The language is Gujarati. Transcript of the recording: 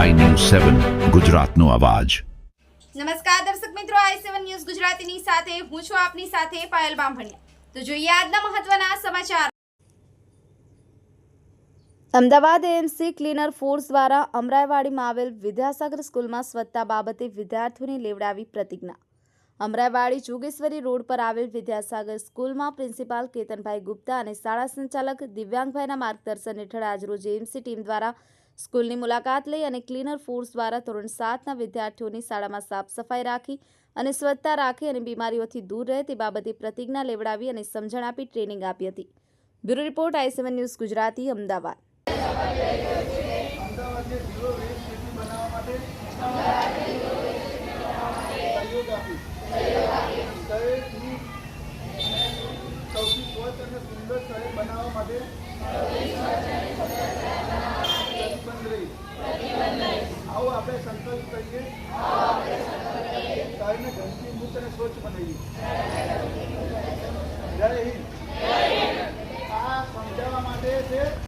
સેવન ગુજરાતનો અવાજ. નમસ્કાર દર્શક મિત્રો આઈ સેવન ન્યૂઝ ગુજરાતીની સાથે હું છું આપની સાથે પાયલ બામભણિયા. તો જોઈએ આજના મહત્વના સમાચાર. અમદાવાદ એએમસી ક્લીનર ફોર્સ દ્વારા અમરાઈવાડીમાં આવેલ વિદ્યાસાગર સ્કૂલમાં સ્વચ્છતા બાબતે વિદ્યાર્થીઓને લેવડાવી પ્રતિજ્ઞા. અમરાઈવાડી જોગેશ્વરી રોડ પર આવેલ વિદ્યાસાગર સ્કૂલમાં પ્રિન્સિપાલ કેતનભાઈ ગુપ્તા અને શાળા સંચાલક દિવ્યાંગભાઈના માર્ગદર્શન હેઠળ આજરોજ એમસી ટીમ દ્વારા સ્કૂલની મુલાકાત લઈ અને ક્લીનર ફોર્સ દ્વારા ધોરણ સાતના વિદ્યાર્થીઓની શાળામાં સાફ સફાઈ રાખી અને સ્વચ્છતા રાખી અને બીમારીઓથી દૂર રહે તે બાબતે પ્રતિજ્ઞા લેવડાવી અને સમજણ આપી ટ્રેનિંગ આપી હતી. Bureau report I seven news Gujarati, Ahmedabad અમદાવાદને ઝીરો વેસ્ટ સિટી બનાવવા માટે સહયોગ આપી શહેરની સૌથી સ્વચ્છ અને સુંદર શહેર માટે આવો આપણે સંકલ્પ કરીએ. શહેરને ગંદકી મુક્ત અને સ્વચ્છ બનાવીએ. જય હિન્દ.